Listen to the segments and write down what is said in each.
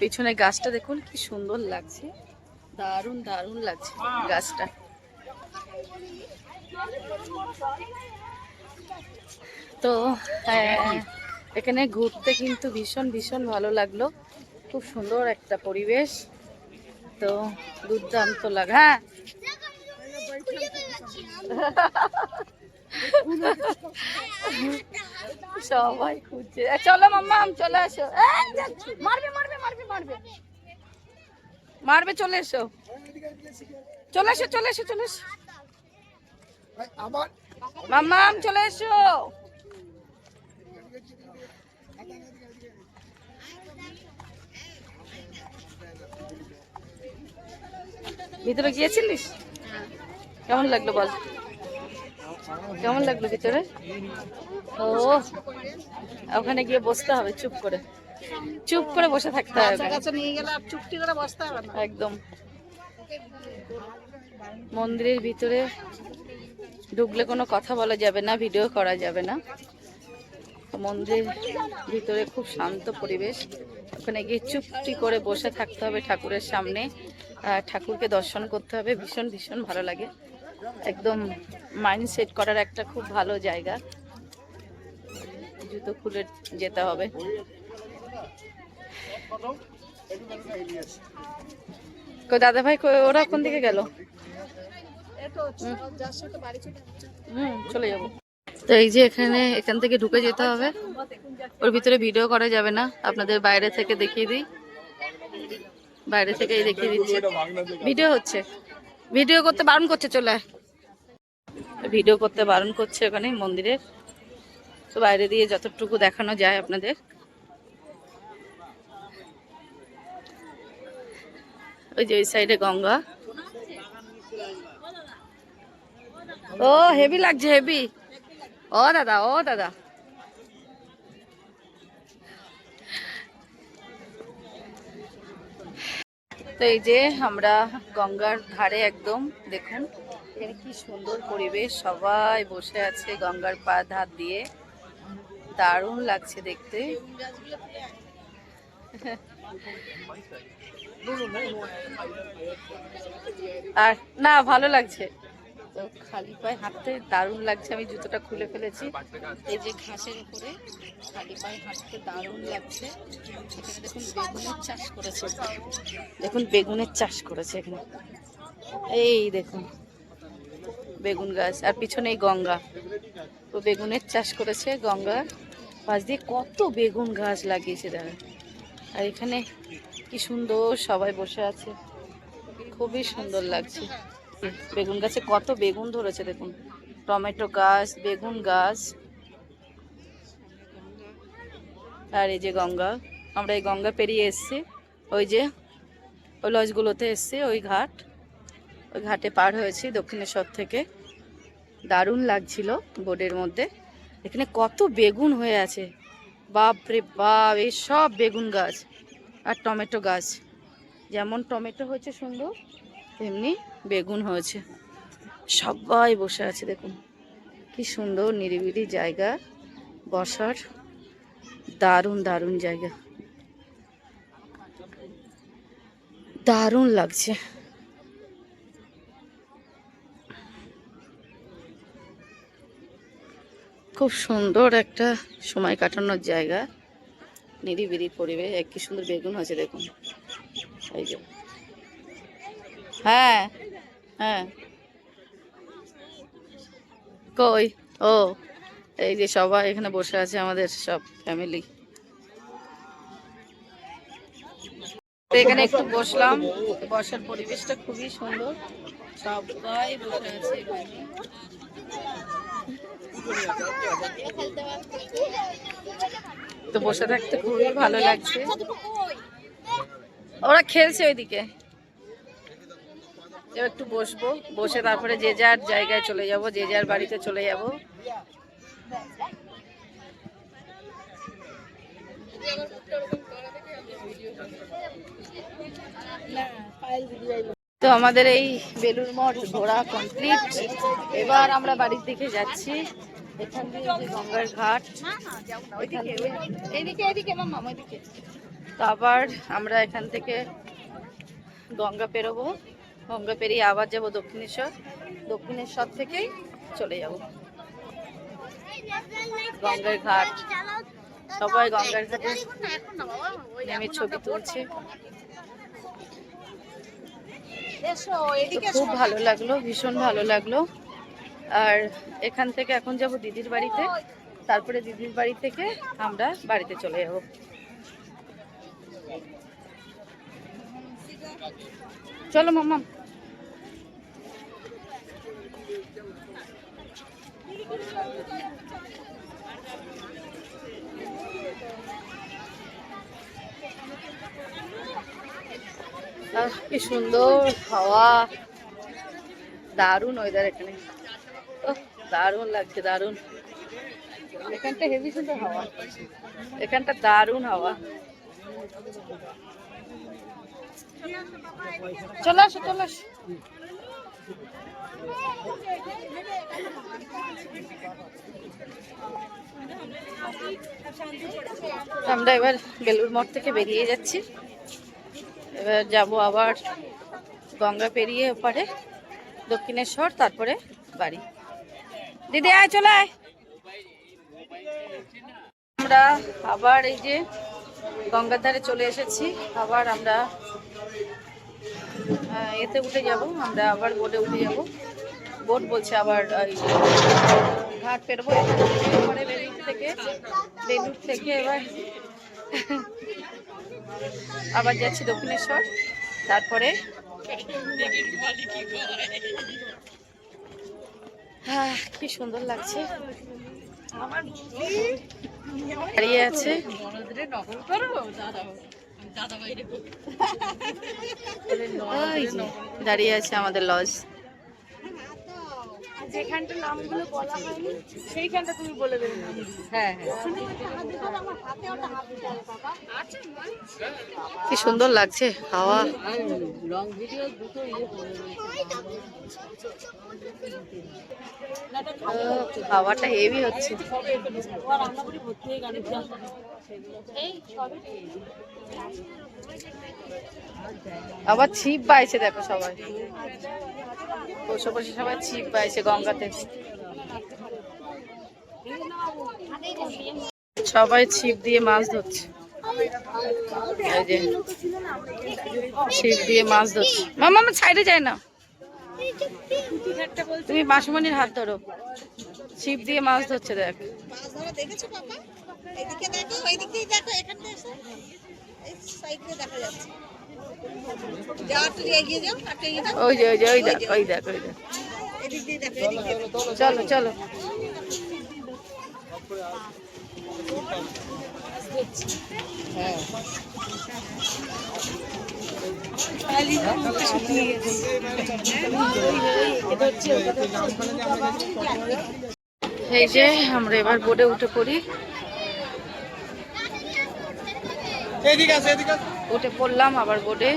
পেছনে গাছটা দেখুন কি সুন্দর লাগছে। দারুণ দারুণ লাগছে গাছটা। তো হ্যাঁ, এখানে ঘুরতে কিন্তু ভীষণ ভীষণ ভালো লাগল। খুব সুন্দর একটা পরিবেশ। তো দুর্দান্ত লাগা। হ্যাঁ। সবাই খুঁজছে। চলো মাম্মা, চলে আসো। মারবে মারবে মারবে মারবে। মারবে, চলে এসো। চলে এসো চলে এসো চলে এসো। আবার মাম্মাম চলে এসো। ভিতরে গিয়েছিলিস? কেমন লাগল বল? কেমন লাগল ভিতরে? ও ওখানে গিয়ে বসতে হবে চুপ করে। চুপ করে বসে থাকতে হবে। একদম। মন্দিরের ভিতরে ঢুকলে কোনো কথা বলা যাবে না ভিডিও করা যাবে না। তো মন্দিরের ভিতরে খুব শান্ত পরিবেশ। ওখানে গিয়ে চুপটি করে বসে থাকতে হবে ঠাকুরের সামনে। ঠাকুরকে দর্শন করতে হবে ভীষণ ভীষণ ভালো লাগে। একদম মাইন্ড সেট করার একটা খুব ভালো জায়গা। জুতো খুলে যেতে হবে। দাদা ভাই ওরা কোন দিকে গেল? হুম। চলে যাব। তো এই যে এখানে এখান থেকে ঢুকে যেতে হবে। ওর ভিতরে ভিডিও করা যাবে না। আপনাদের বাইরে থেকে দেখিয়ে দিই। বাইরে থেকেই দেখিয়ে দিচ্ছি। ভিডিও হচ্ছে। ভিডিও করতে বারণ করছে চলে। ভিডিও করতে বারণ করছে ওখানে মন্দিরে। তো বাইরে দিয়ে যতটুকু দেখানো যায় আপনাদের। ওই যে ওই সাইডে গঙ্গা। ও হেভি লাগছে হেভি ও দাদা ও দাদা। তো এই যে আমরা গঙ্গার ধারে একদম, দেখুন, এখানে কি সুন্দর পরিবেশ, সবাই বসে আছে গঙ্গার পা ধার দিয়ে। দারুণ লাগছে দেখতে। আর না, ভালো লাগছে। তো খালি পায়ে হাঁটতে দারুণ লাগছে, আমি জুতোটা খুলে ফেলেছি। এই যে ঘাসের উপরে, খালি পায়ে হাঁটতে দারুণ লাগছে। এখানে দেখুন বেগুনের চাষ করেছে। দেখুন বেগুনের চাষ করেছে এখানে। এই দেখুন, বেগুন গাছ, আর পিছনে এই গঙ্গা। তো বেগুনের চাষ করেছে, গঙ্গা পাশ দিয়ে কত বেগুন গাছ লাগিয়েছে দেখা আর এখানে কি সুন্দর সবাই বসে আছে। খুবই সুন্দর লাগছে। বেগুন গাছে কত বেগুন ধরেছে দেখুন। টমেটো গাছ, বেগুন গাছ। আর এই যে গঙ্গা, আমরা এই গঙ্গা পেরিয়ে এসছি। ওই যে ওই লজগুলোতে এসছি, ওই ঘাট। ওই ঘাটে পার হয়েছি দক্ষিণেশ্বর থেকে। দারুণ লাগছিল বোর্ডের মধ্যে। এখানে কত বেগুন হয়ে আছে। বাপ রে বাপ, এই সব বেগুন গাছ আর টমেটো গাছ। যেমন টমেটো হয়েছে সুন্দর তেমনি বেগুন হয়েছে। সবাই বসে আছে, দেখুন। কি সুন্দর নিরিবিলি জায়গা, বসার দারুণ দারুণ জায়গা। দারুণ লাগছে। খুব সুন্দর একটা সময় কাটানোর জায়গা। নিরিবিলি পরিবেশ এক কি সুন্দর বেগুন হয়েছে, দেখুন। এই যে। হ্যাঁ হ্যাঁ। কই? ও, এই যে সবাই এখানে বসে আছে, আমাদের সব ফ্যামিলি এখানে একটু বসলাম, বসার পরিবেশটা খুবই সুন্দর। সবাই বসে আছে তো বসে থাকতে খুবই ভালো লাগছে। ওরা খেলছে ওইদিকে। একটু বসবো। বসে তারপরে যে যার জায়গায় চলে যাব যে যার বাড়িতে চলে যাব। তো আমাদের এই বেলুর মঠ ঘোরা কমপ্লিট এবার আমরা বাড়ির দিকে যাচ্ছি। এখান দিয়ে যে গঙ্গার ঘাট তো আবার আমরা এখান থেকে গঙ্গা পেরোবো। গঙ্গা পেরিয়ে আবার যাব দক্ষিণেশ্বর। দক্ষিণেশ্বর থেকেই চলে যাব। গঙ্গার ঘাট। সবাই গঙ্গার ঘাটে নেমে ছবি তুলছে। খুব ভালো লাগল ভীষণ ভালো লাগল। আর এখান থেকে এখন যাব দিদির বাড়িতে। তারপরে দিদির বাড়ি থেকে আমরা বাড়িতে চলে যাব। চলো মাম্মা। কি সুন্দর হাওয়া। দারুণ ওয়েদার এখানে। দারুণ লাগছে, দারুণ। এখানটা হেভি সুন্দর হাওয়া। এখানটা দারুণ হাওয়া। চলে আসো চলে আসো। আমরা এবার বেলুর মঠ থেকে বেরিয়ে যাচ্ছি। এবার যাব আবার গঙ্গা পেরিয়ে ওপারে দক্ষিণেশ্বর, তারপরে বাড়ি। দিদি, আয়, চলে আয়। আমরা আবার এই যে গঙ্গার ধারে চলে এসেছি। আবার আমরা এতে উঠে যাব আমরা আবার বোটে উঠে যাব। বোট বলছে আবার ঘাট পেরবো থেকে বেলুর থেকে এবার। আবার যাচ্ছি দক্ষিণেশ্বর তারপরে হ্যাঁ কি সুন্দর লাগছে। দাঁড়িয়ে আছে। ওই যে, দাঁড়িয়ে আছে আমাদের লজ। যেখানটা নামগুলো বলা হয়নি সেইখানটা তুমি বলে দেবে হ্যাঁ হ্যাঁ। আমার হাতে ওটা হাত দিতে হবে বাবা আচ্ছা কি সুন্দর লাগছে হাওয়া। আহ, হাওয়াটা হেভি হচ্ছে। আবার ছিপ বাইছে, দেখো সবাই। বসে বসে সবাই ছিপ বাইছে গঙ্গাতে। সবাই ছিপ দিয়ে মাছ ধরছে। ছিপ দিয়ে মাছ ধরছে। মামা আমার যায় না। তুমি বাসমনির হাত ধরো। ছিপ দিয়ে মাছ ধরছে, দেখ। দেখো ওই যে ওই যে ওই দেখ ওই দেখ ওই দেখো। চলো চলো। এই যে আমরা এবার বোর্ডে উঠে পড়ি এদিকে আছে এদিকে আছে উঠে পড়লাম আবার বোর্ডে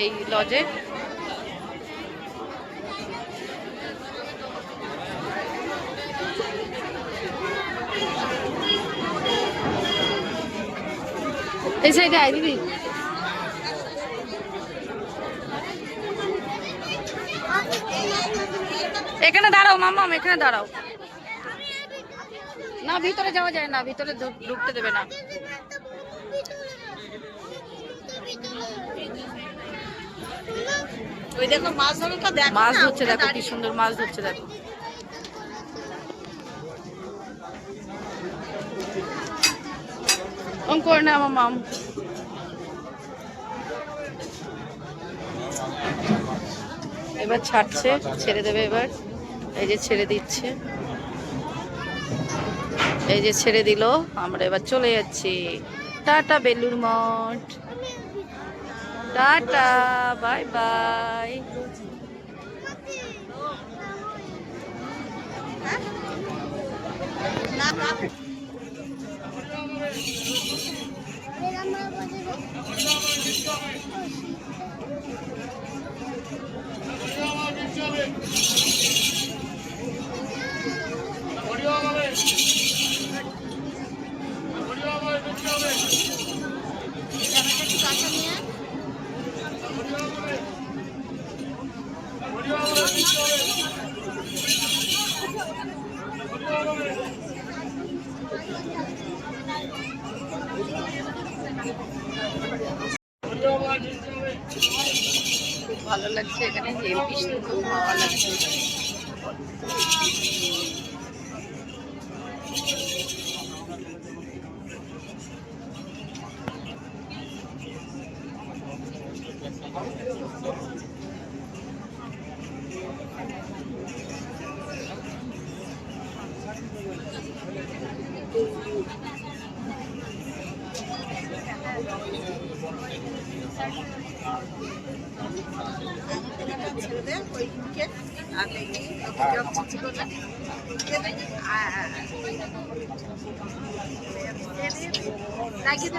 এই লজে এই সাইডে দিদি। এখানে দাঁড়াও মাম্মাম এখানে দাঁড়াও। না, ভিতরে যাওয়া যায় না, ভিতরে ঢুকতে দেবে না। ওই দেখো মাছ ধরাটা দেখো মাছ ধরছে দেখো কি সুন্দর মাছ ধরছে দেখো। করে না আমার মাম। এবার ছাড়ছে ছেড়ে দেবে এবার। এই যে ছেড়ে দিচ্ছে। এই যে ছেড়ে দিল আমরা এবার চলে যাচ্ছি। Tata Belur Math. Tata bye bye. না না বড়িয়া খুব ভালো লাগছে এখানে হেভি সুন্দর হাওয়া লাগছে ছেড়ে দে ওই দিকে আর লেগে ছিল না লাগিয়ে দে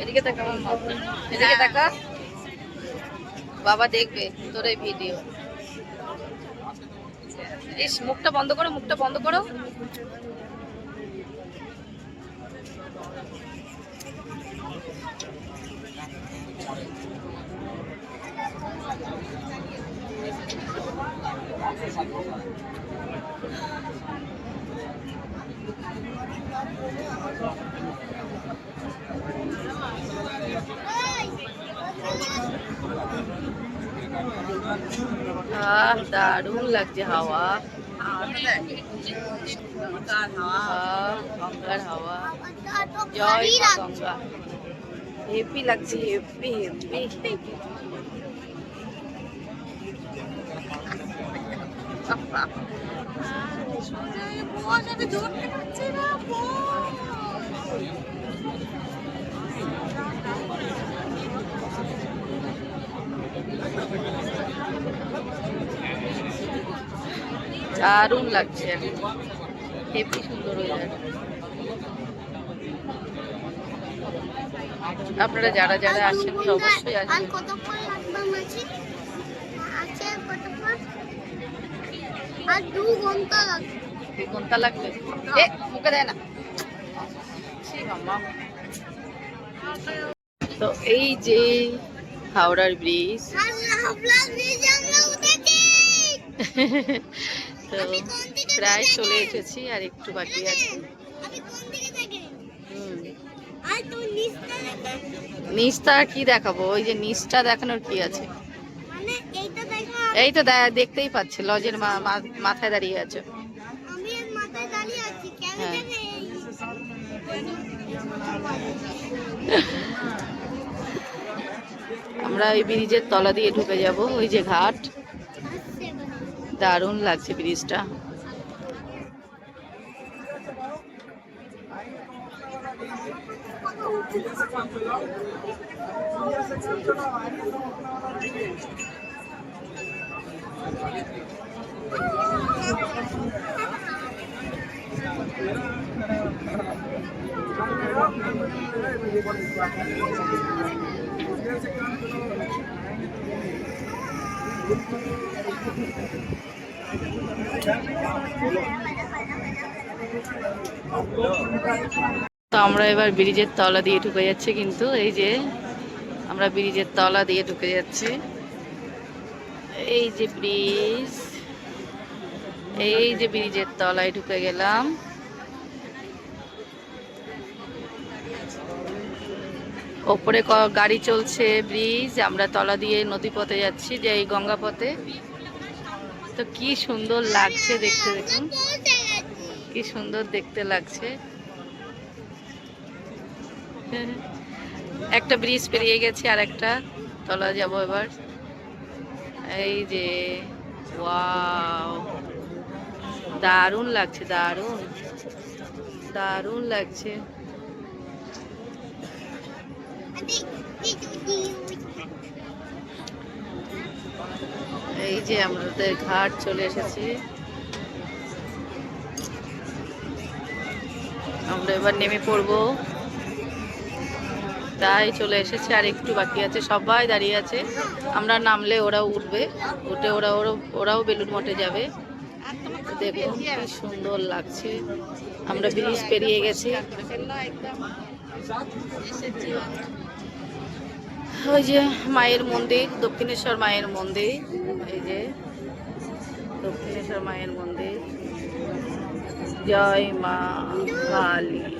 এদিকে তাকা এদিকে তাকা বাবা দেখবে তোর এই ভিডিও। ইস, মুখটা বন্ধ করো, মুখটা বন্ধ করো। আহ দারুণ লাগছে হাওয়া। গঙ্গার হাওয়া। জয় গঙ্গা। হেপি লাগছে হেপি হেপি বস আমি ধরতে পারছি না বস দারুণ লাগছে। হেপি সুন্দর ওয়েদার আপনারা যারা যারা আসেন অবশ্যই আসবেন কতক্ষণ লাগবে মাছি আছে কতক্ষণ আর দু ঘণ্টা লাগবে। দু ঘণ্টা লাগবে? এ মুখে দেয় না। ছি, তো এই যে হাওড়ার ব্রিজ। তো প্রায় চলে এসেছি আর একটু বাকি আছে। আর কি দেখাবো? ওই যে নিচটা দেখানোর কি আছে? এই তো দে- দেখতেই পাচ্ছে লজের মাথায় দাঁড়িয়ে আছে। হ্যাঁ। আমরা ওই ব্রিজের তলা দিয়ে ঢুকে যাব ওই যে ঘাট। দারুণ লাগছে ব্রিজটা। তো আমরা এবার ব্রিজের তলা দিয়ে ঢুকে যাচ্ছি কিন্তু, এই যে আমরা ব্রিজের তলা দিয়ে ঢুকে যাচ্ছি। এই যে ব্রিজ, এই যে ব্রিজের তলায় ঢুকে গেলাম। ওপরে গাড়ি চলছে ব্রিজ, আমরা তলা দিয়ে নদী পথে যাচ্ছি, যে এই গঙ্গা পথে তো কি সুন্দর লাগছে দেখতে, দেখুন। কি সুন্দর দেখতে লাগছে। একটা ব্রিজ পেরিয়ে গেছি আর একটা তলা যাব এবার। এই যে ওয়াও দারুণ লাগছে, দারুণ। দারুণ লাগছে। এই যে আমাদের ঘাট চলে এসেছি। আমরা এবার নেমে পড়ব। তাই চলে এসেছে আর একটু বাকি আছে। সবাই দাঁড়িয়ে আছে। আমরা নামলে ওরাও উঠবে। উঠে ওরা ওরা, ওরাও বেলুন মঠে যাবে। দেখুন কি সুন্দর লাগছে। আমরা ব্রিজ পেরিয়ে গেছি। ওই যে মায়ের মন্দির, দক্ষিণেশ্বর মায়ের মন্দির। এই যে দক্ষিণেশ্বর মায়ের মন্দির। জয় মা কালী।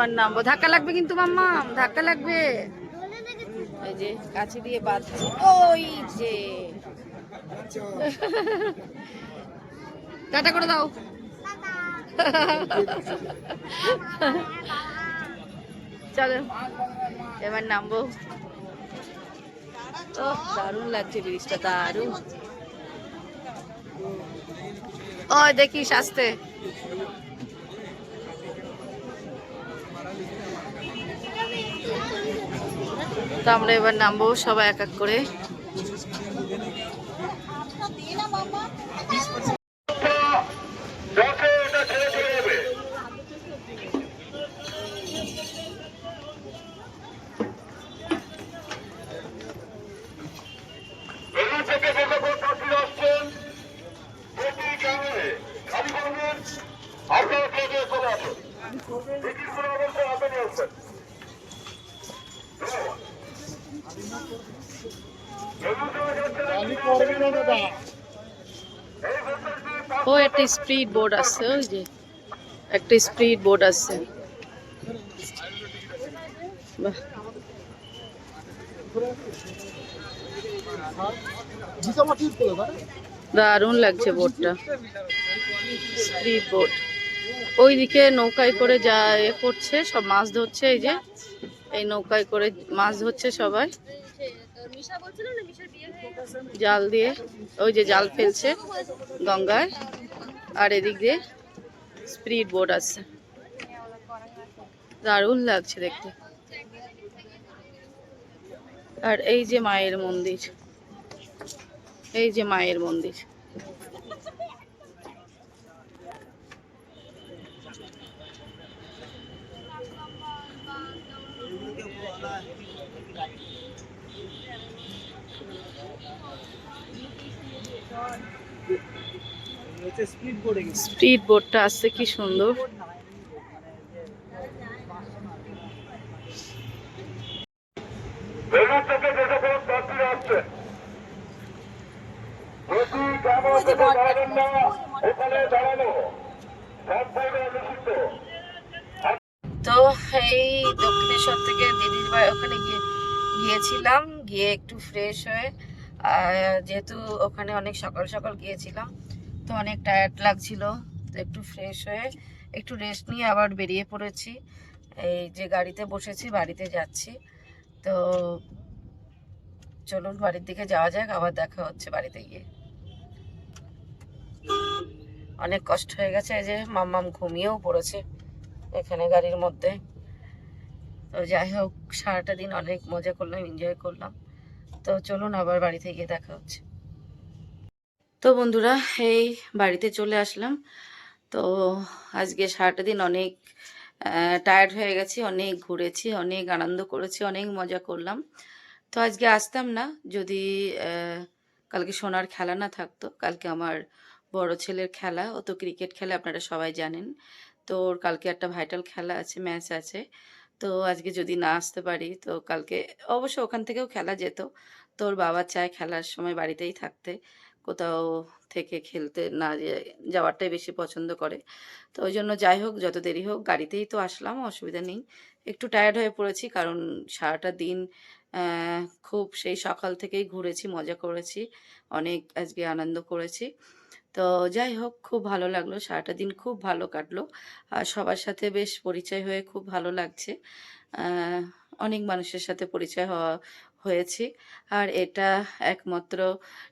এইবার নামবো ধাক্কা লাগবে কিন্তু, মাম্মা। ধাক্কা লাগবে। এই যে, কাছে দিয়ে বাঁধছে। ওই যে। টাটা করে দাও। চলো, এবার নামবো। ও দারুণ লাগছে ব্রিজটা দারুণ। ও দেখিস আসতে তো আমরা এবার নামবো সবাই এক এক করে দিয়ে না মামা এই থেকে বেগপুর পাঠিয়ে আসছেন প্রতি গ্রামে খালি করবেন আপনারা প্লেটে চলে আসুন এটির কোনো অবস্থা হাতে নিয়ে আসবেন ও একটা স্পিড বোর্ড আছে, ওই যে একটা স্পিড বোর্ড আছে। দারুণ লাগছে বোটটা। Speed boat. ওইদিকে নৌকায় করে যা এ করছে, সব মাছ ধরছে, এই যে এই নৌকায় করে মাছ ধরছে সবাই। জাল দিয়ে, ওই যে জাল ফেলছে গঙ্গায়। আর এদিক দিয়ে স্পিড বোট আছে। দারুণ লাগছে দেখতে। আর এই যে মায়ের মন্দির। এই যে মায়ের মন্দির। বোর্ডে গেছে স্পিড বোটটা আসছে কি সুন্দর। তো এই দক্ষিণেশ্বর থেকে দিদির বাড়ি ওখানে গিয়ে গিয়েছিলাম গিয়ে একটু ফ্রেশ হয়ে যেহেতু ওখানে অনেক সকাল সকাল গিয়েছিলাম তো অনেক টায়ার্ড লাগছিল। তো একটু ফ্রেশ হয়ে একটু রেস্ট নিয়ে আবার বেরিয়ে পড়েছি। এই যে গাড়িতে বসেছি, বাড়িতে যাচ্ছি। তো চলুন বাড়ির দিকে যাওয়া যাক, আবার দেখা হচ্ছে বাড়িতে গিয়ে। অনেক কষ্ট হয়ে গেছে, এই যে মাম্মাম ঘুমিয়েও পড়েছে এখানে গাড়ির মধ্যে। তো যাই হোক, সারাটা দিন অনেক মজা করলাম এনজয় করলাম। তো চলুন আবার বাড়িতে গিয়ে দেখা হচ্ছে। তো বন্ধুরা, এই বাড়িতে চলে আসলাম। তো আজকে সারাটা দিন অনেক টায়ার্ড হয়ে গেছি, অনেক ঘুরেছি, অনেক আনন্দ করেছি, অনেক মজা করলাম। তো আজকে আসতাম না, যদি কালকে সোনার খেলা না থাকতো, কালকে আমার বড় ছেলের খেলা, ও তো ক্রিকেট খেলা, আপনারা সবাই জানেন। তো ওর কালকে একটা ভাইটাল খেলা আছে ম্যাচ আছে। তো আজকে যদি না আসতে পারি, তো কালকে অবশ্য ওখান থেকেও খেলা যেত। তো ওর বাবা চায় খেলার সময় বাড়িতেই থাকতে। কোথাও থেকে খেলতে না যাওয়ারটাই বেশি পছন্দ করে। তো ওই জন্য যাই হোক, যত দেরি হোক, গাড়িতেই তো আসলাম, অসুবিধা নেই। একটু টায়ার্ড হয়ে পড়েছি, কারণ সারাটা দিন খুব সেই সকাল থেকেই ঘুরেছি, মজা করেছি, অনেক আজকে আনন্দ করেছি। তো যাই হোক, খুব ভালো লাগল, সারাটা দিন খুব ভালো কাটলো। আর সবার সাথে বেশ পরিচয় হয়ে খুব ভালো লাগছে। অনেক মানুষের সাথে পরিচয় হওয়া হয়েছি। আর এটা একমাত্র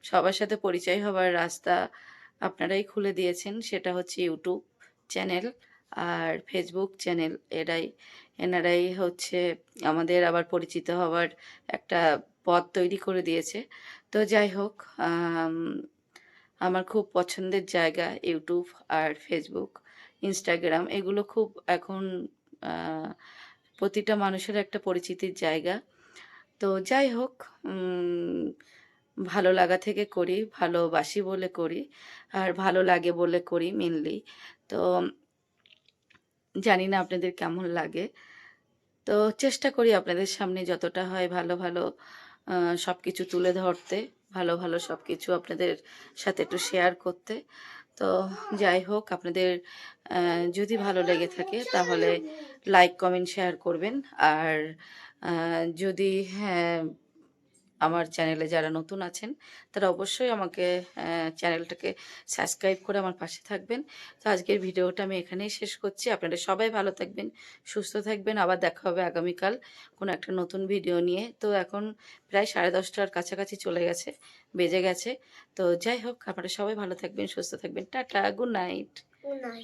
সবার সাথে পরিচয় হওয়ার রাস্তা আপনারাই খুলে দিয়েছেন, সেটা হচ্ছে ইউটিউব চ্যানেল আর ফেসবুক চ্যানেল। এরাই, এনারাই হচ্ছে আমাদের আবার পরিচিত হওয়ার একটা পথ তৈরি করে দিয়েছে। তো যাই হোক আমার খুব পছন্দের জায়গা ইউটিউব আর ফেসবুক। ইনস্টাগ্রাম, এগুলো খুব এখন প্রতিটা মানুষের একটা পরিচিতির জায়গা। তো যাই হোক ভালো লাগা থেকে করি, ভালোবাসি বলে করি, আর ভালো লাগে বলে করি মেনলি তো জানি না আপনাদের কেমন লাগে। তো চেষ্টা করি আপনাদের সামনে যতটা হয় ভালো ভালো সব কিছু তুলে ধরতে, ভালো ভালো সব কিছু আপনাদের সাথে একটু শেয়ার করতে। তো যাই হোক, আপনাদের যদি ভালো লেগে থাকে তাহলে লাইক কমেন্ট শেয়ার করবেন। আর যদি হ্যাঁ আমার চ্যানেলে যারা নতুন আছেন, তারা অবশ্যই আমাকে চ্যানেলটাকে সাবস্ক্রাইব করে আমার পাশে থাকবেন। তো আজকের ভিডিওটা আমি এখানেই শেষ করছি। আপনারা সবাই ভালো থাকবেন, সুস্থ থাকবেন। আবার দেখা হবে আগামীকাল কোনো একটা নতুন ভিডিও নিয়ে। তো এখন প্রায় সাড়ে দশটার কাছাকাছি চলে গেছে, বেজে গেছে। তো যাই হোক, আপনারা সবাই ভালো থাকবেন, সুস্থ থাকবেন। টাটা গুড নাইট ও নাই